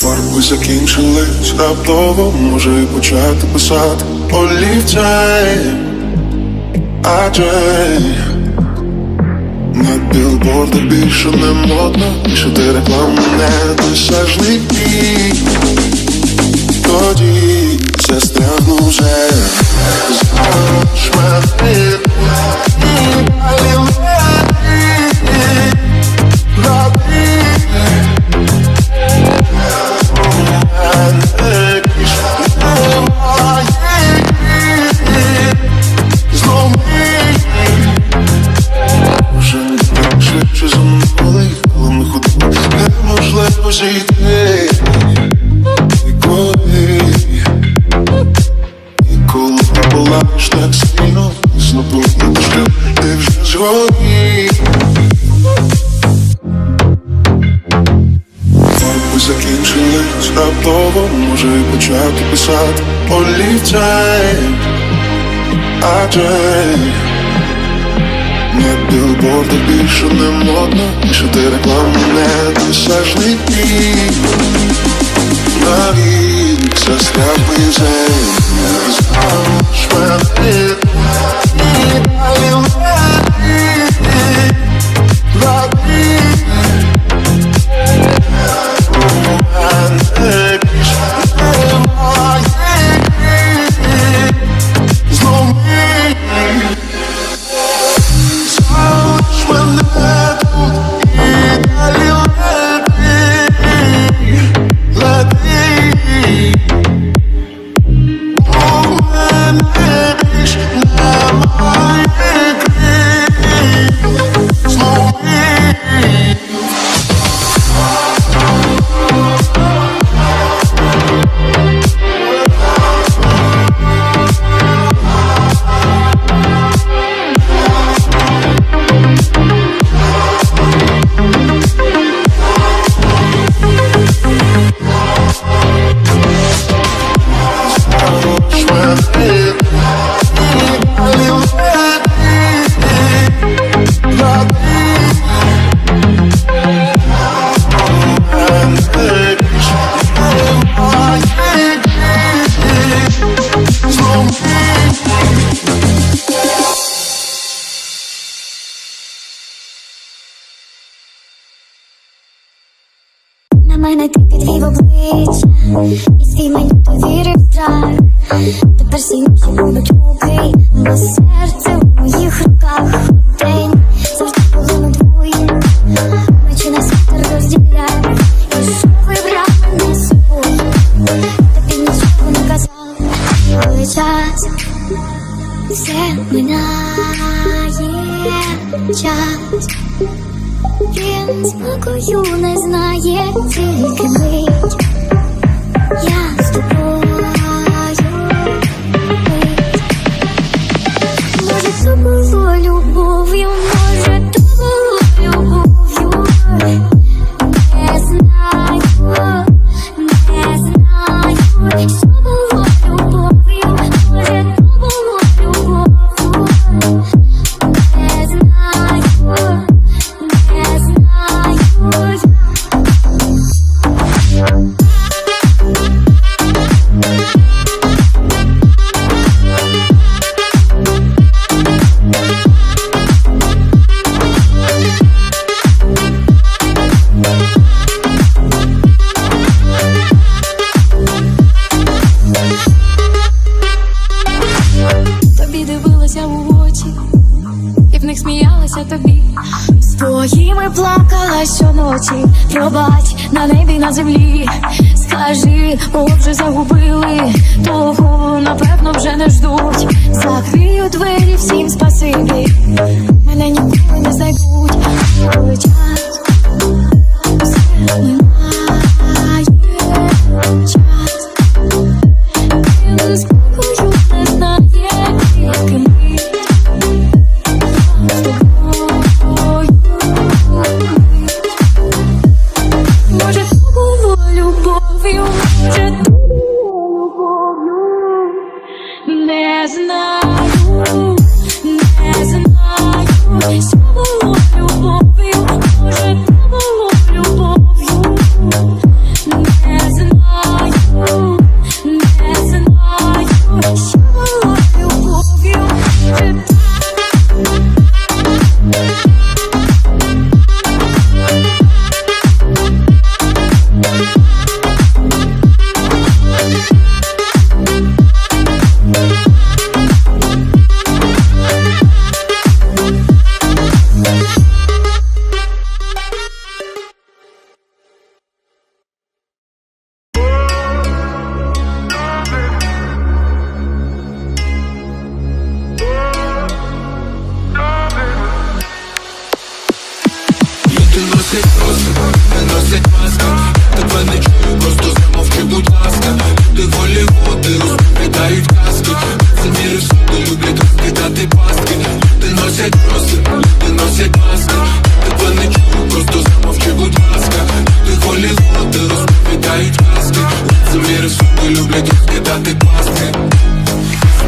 Фарби закінчились раптово, може почати писати. Олівцем Адже на білбордах більше не модно, більше ти реклама недосяжний бій Тоді застрягну вже. Знаєш мене неможливо зійти. І коли, і коли палаєш так сильно, не дошли, ти вже згодні. Фарби закінчились раптово, може почати писати олівцем. Адже на білборди більше не модно, більше ти реклама недосяжний бій Навік застряг мій Не Знаєш мене обличчя, і свій мені довірив страх. Тепер всі наші будуть муки, бо серце в моїх руках день завжди полину двоє. Ночі нас вітер розділяє, і що вибрав мене з собою. Тобі нічого не казав, але час все минає час. Він спокою не знає тільки мить. Я з тобою вже не ждуть. Закрию двері всім спасибі. Розкидати пастки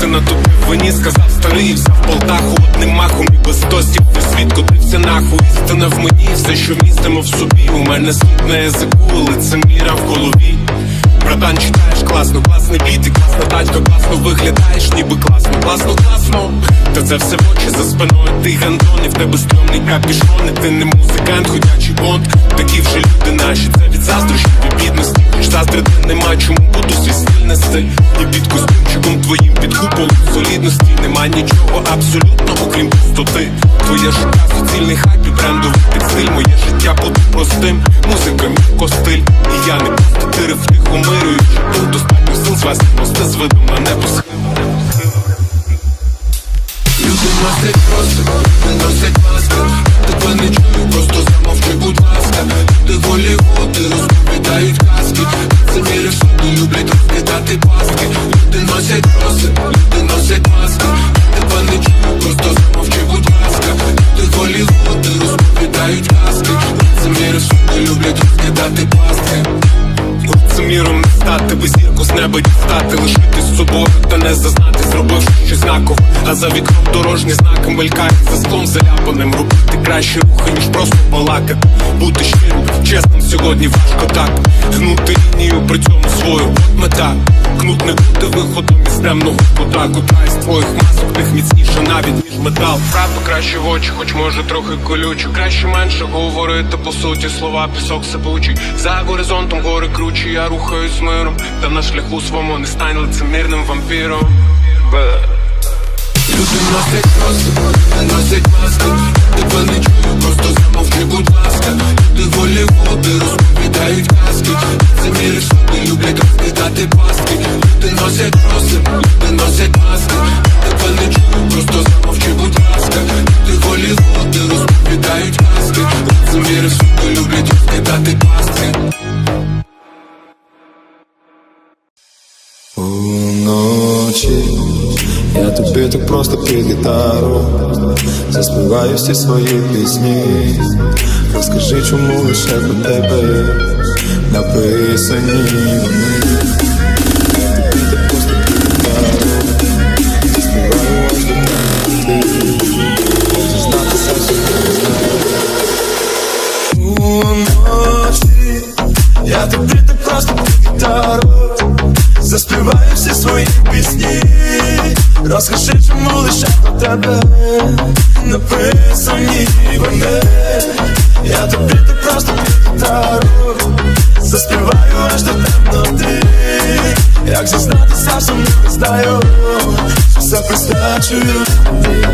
Ти на тут вині сказав старий взяв Полтаху одним махом і без тостів ти світ котився нахуй Істина в мені, все, що містимо в собі. У мене суд на язику, лицеміра в голові. Братан, читаєш класно, класний біт і класна тачка, класно виглядаєш, ніби класно, класно, класно. Та це все в очі за спиною, ти гандон, і в тебе стрьомний капішон, і ти не музикант, ходячий бонд. Такі вже люди наші, це від заздрощів і бідності. Заздрити нема чому буду свій стиль нести. І під костюмчиком твоїм під куполом солідності нема нічого абсолютно, окрім пустоти. Твоє життя суцільний хайп і брендовий підстиль. Моє життя буде простим, музика мій костиль. І я не просто тирив втихомирюючи. Тут достатньо сил звести мости з видом на небо схилу. Люди носять просто, люди носять маски за вікном дорожні знаки мелькають за склом заляпаним. Робити кращі рухи, ніж просто балакати. Бути щирим, чесним сьогодні важко так. Гнути лінію, при цьому свою от мета. Кнут не бути виходом із темного кута. Кута із твоїх масок тих міцніше навіть ніж метал. Правду краще в очі, хоч може трохи колючу. Краще менше говорити по суті слова, пісок сипучий. За горизонтом гори кручі, я рухаюсь миром. Та на шляху своєму не стань лицемірним вампіром. Носять просто, люди носять маски. Тебе не чую, просто замовчи, будь ласка. Люди Голлівуди розповідають казки. Це мій рисунки, люблять розкидати пастки. Люди носять роси, люди носять маски. Тебе не чую, просто замовчи, будь ласка. Люди Голлівуди розповідають казки. Це мій рисунки, люблять розкидати пастки. Уночі я тобі так просто під гітару Заспіваю всі свої пісні. Розкажи, чому лише про тебе написані вони Розкажи, чому лише про тебе Написані вони? Я тобі так просто гітару Заспіваю аж до темноти. Як зізнатися, що не знаю Що все присвячую тобі.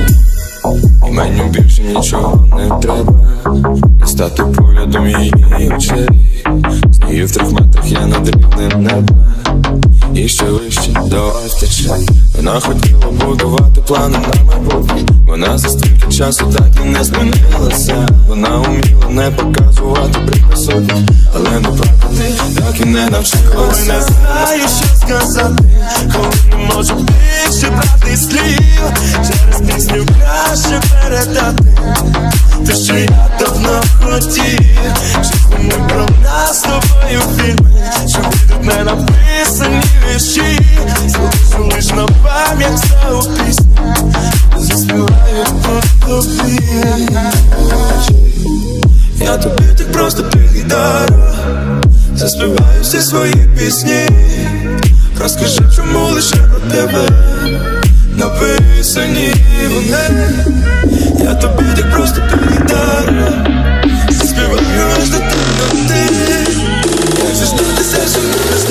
Мені більше нічого не треба. Не стати поглядом її очей. З нею в трьох метрах я над рівнем неба. І ще вище до течей Вона хотіла будувати плани на майбутнє. Вона за стільки часу так і не змінилася. Вона вміла не показувати присутність Але не плакати так і не навчилася. Не знаю, що сказати. Коли не можу більше брати слів Через пісню краще передати. Те, що я давно хотів. Щоб не про нас з тобою фільми. Що будуть не написані вірші. Залишу лиш на пам'ять за у пісню Заспіваю тобі Я тобі так просто під гітару Заспіваю всі свої пісні Розкажи, чому лише про тебе Написані вони Я тобі так просто під гітару Заспіваю аж до темноти Як зізнатися, що не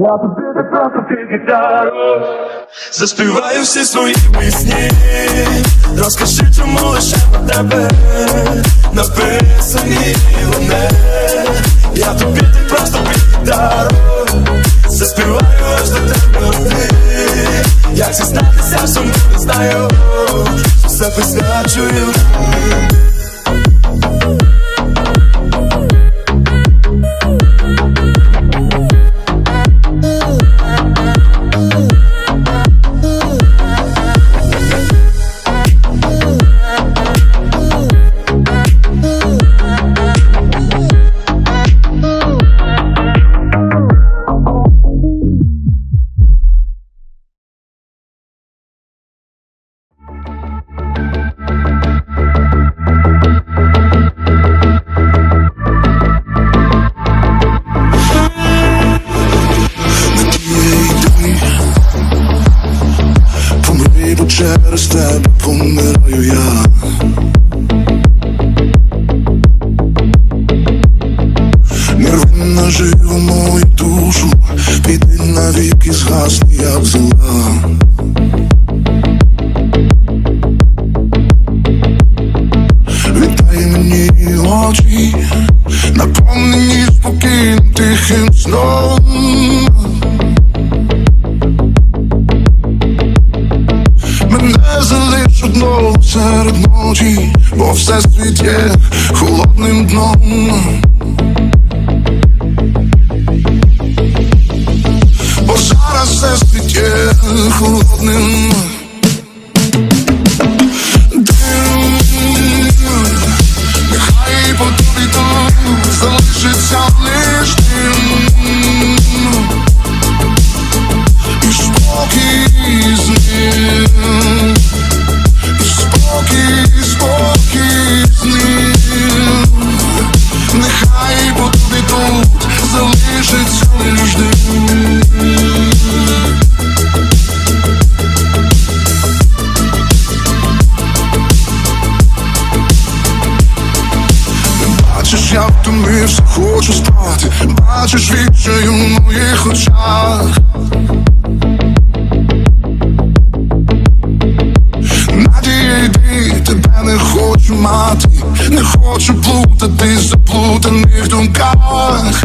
Я тобі просто під гітару Заспіваю всі свої пісні. Розкажи, чому лише про тебе Написані вони. Я тобі так просто під гітару Заспіваю аж до темноти Як зізнатися, що не знаю все присвячую очі, бо все світ холодним дном. Бо зараз все світ є холодним. Дим, нехай по тобі там залишиться. не хочу плутати в заплутаних думках.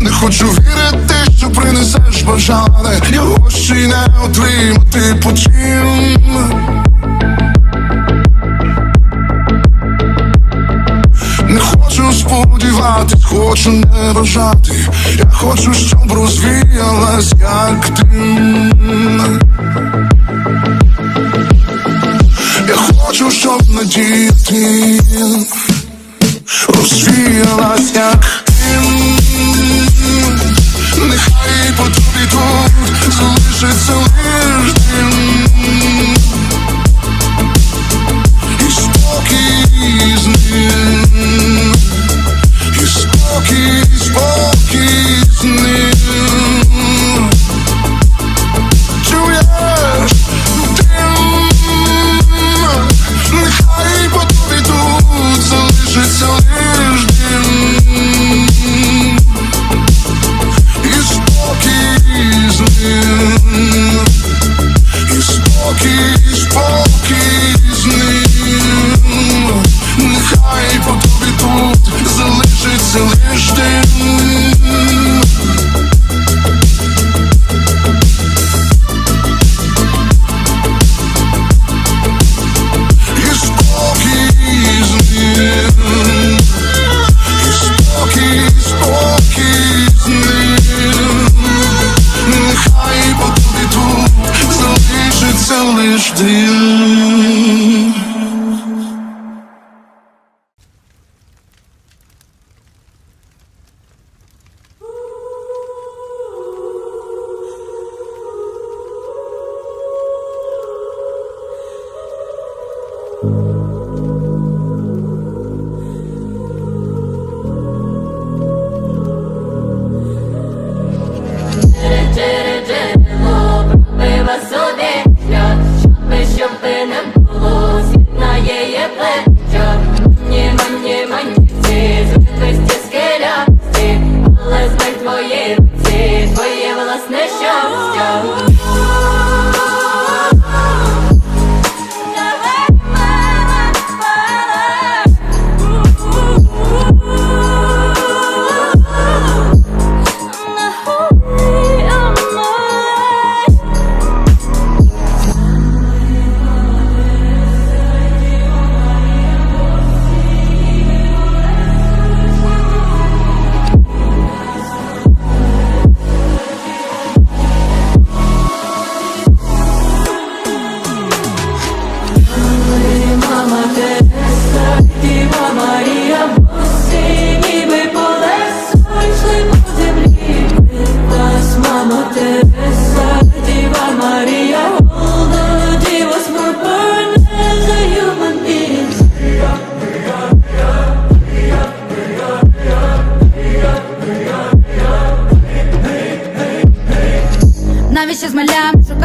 Не хочу вірити, що принесеш бажане, його ще й не отримати потім. Не хочу сподіватись, хочу не бажати. Я хочу, щоб розвіялась як ти хочу, щоб надіти розвіялась як дим Нехай по тобі тут залишиться лишь дым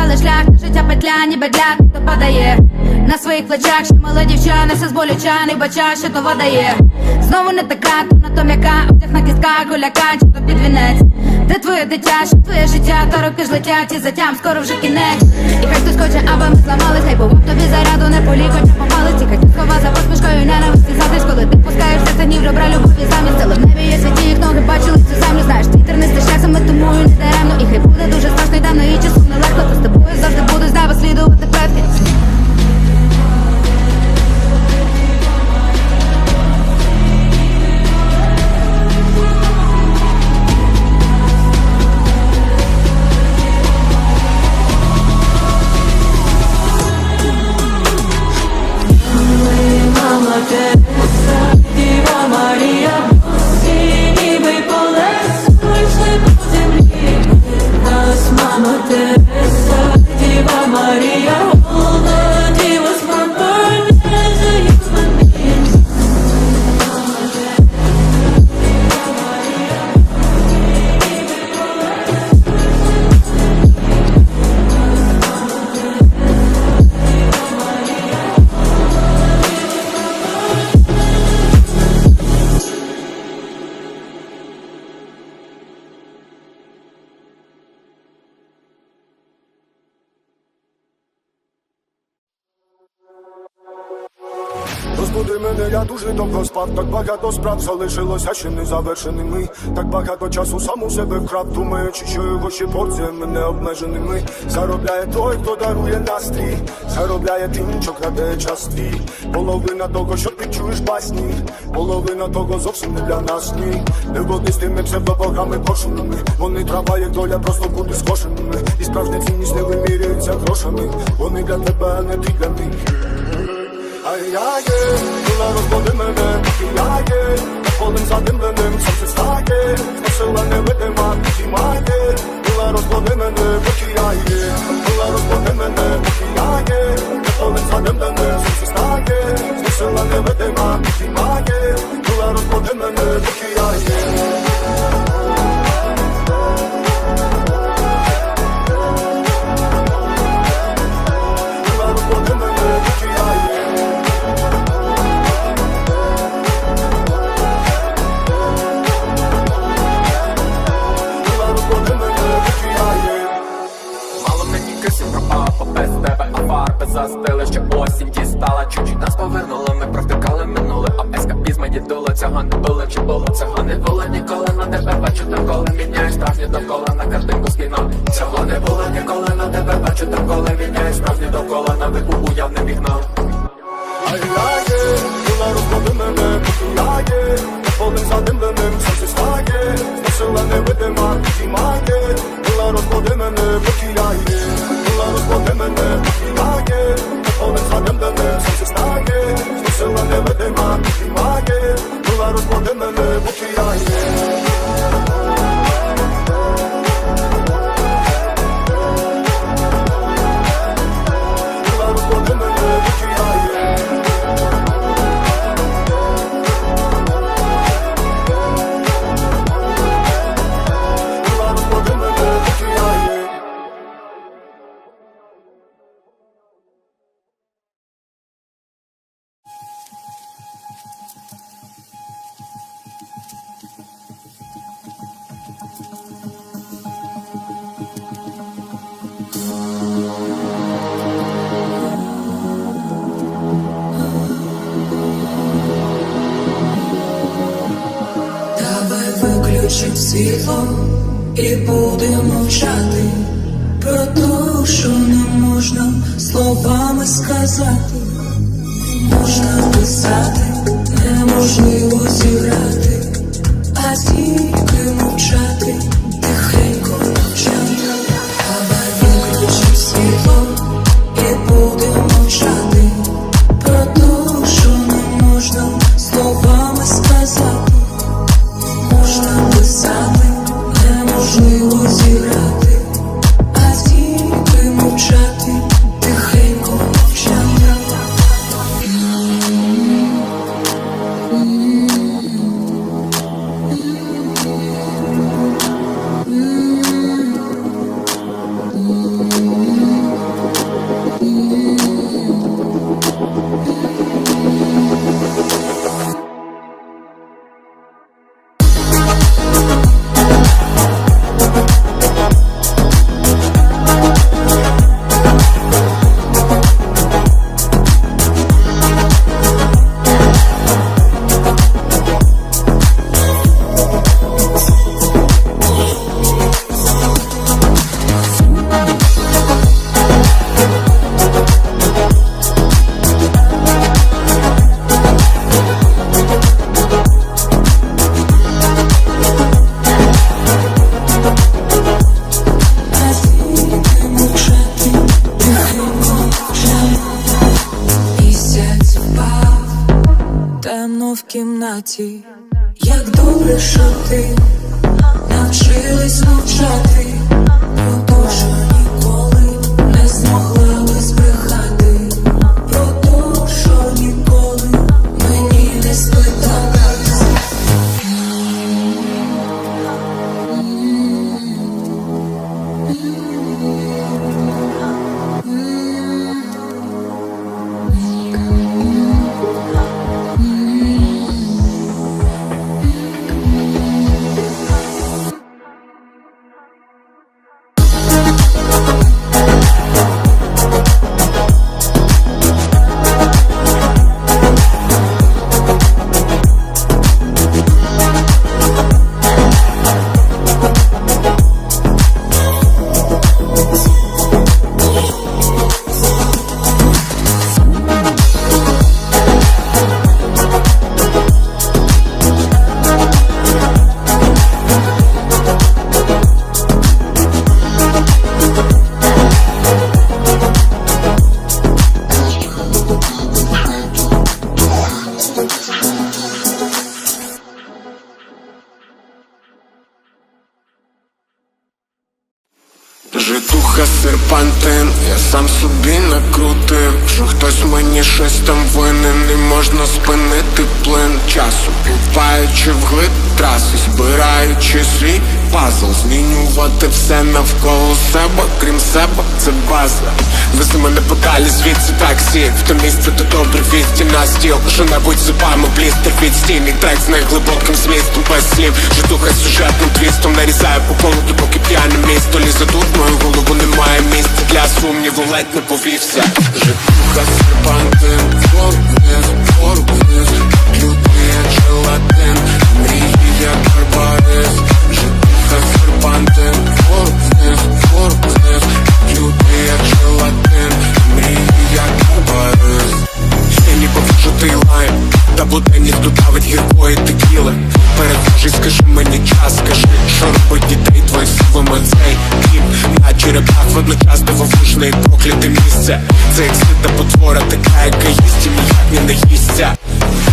але шлях життя петля, ніби для хто падає на своїх плечах, що мала дівчина, все з болю бача, що то вода є. Знову не така, то на то м'яка, обтяг на кістках, гуляка, чи то під вінець. Де твоє дитя, що твоє життя, то роки ж летять, і затям скоро вже кінець. І хай хтось хоче, аби ми зламали, хай побув тобі заряду, не полі, хоча попали, тікать схова за посмішкою, ненависті затиш, коли ти пускаєш серце ні добра, любові замість але в небі є святі, їх ноги бачили цю землю, знаєш, твітер не стишається, саме тому і не даремно. І хай буде дуже страшно, і темно, і часу нелегко, то з тобою завжди буду з неба слідувати предки dead багато справ залишилося ще не завершеними. Так багато часу сам у себе вкрав, думаючи, що його ще порціями не обмеженими. Заробляє той, хто дарує настрій, заробляє тим, що краде час твій. Половина того, що ти чуєш басні, половина того зовсім не для нас ні. Не води з тими псевдобогами пошуними. Вони трава, як доля, просто бути скошеними. І справжня цінність не вимірюється грошами. Вони для тебе, а не ти для них. Ай я є, була розбуди мене, поки я є, полем задимленим сонце стає, зносила невидима, тімає, була розбуди мене, поки я є, була розбуди мене, поки я є, полем задимленим сонце стає, зносила невидима, тімає, була розбуди мене, поки я є. Неможливо зіграти, звідси в то місце, то добре вісті. На стіл, що небудь зубами блістер від стін, і трек з найглибоким змістом. Без слів, житуха сюжетним твістом. Нарізає по колоду, поки п'яне місто. Лізе тут, мою голову немає місця. Для сумніву, ледь не повівся. Житуха водночас дивовижне і прокляте місце. Це як сита потвора, така, яка їсть і ніяк не наїсться.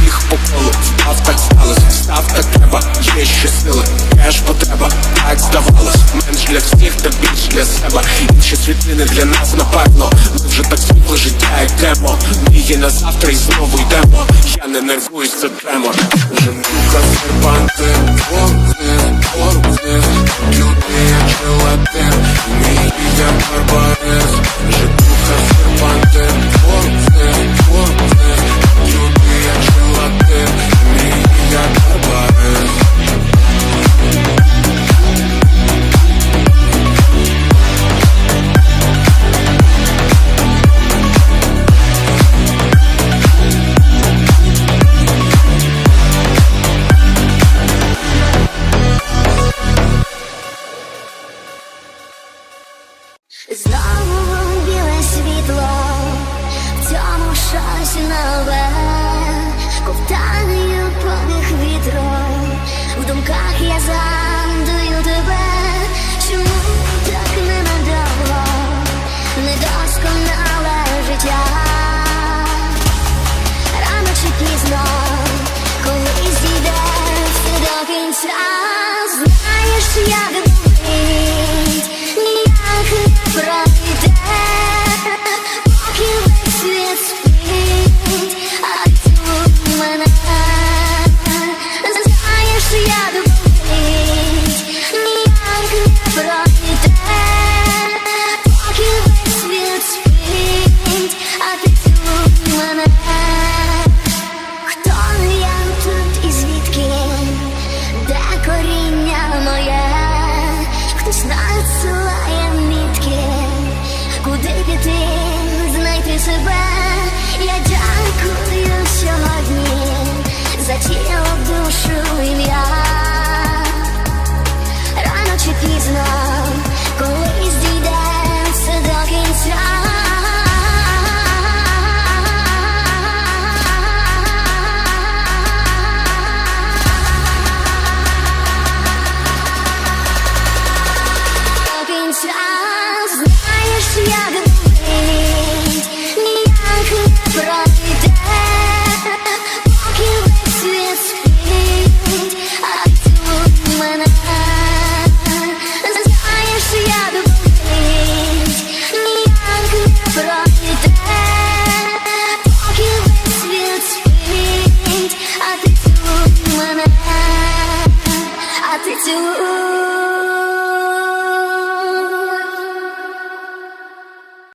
Біг по колу, впав так сталося, встав так треба, є ще сили, кеш потреба, так здавалось, менш для всіх та більш для себе. Інші світлини для нас, напевно, ми вже так звикли життя, як демо Мрії на завтра і знову йдемо, я не нервуюсь, це тремор Жемуха серпанти,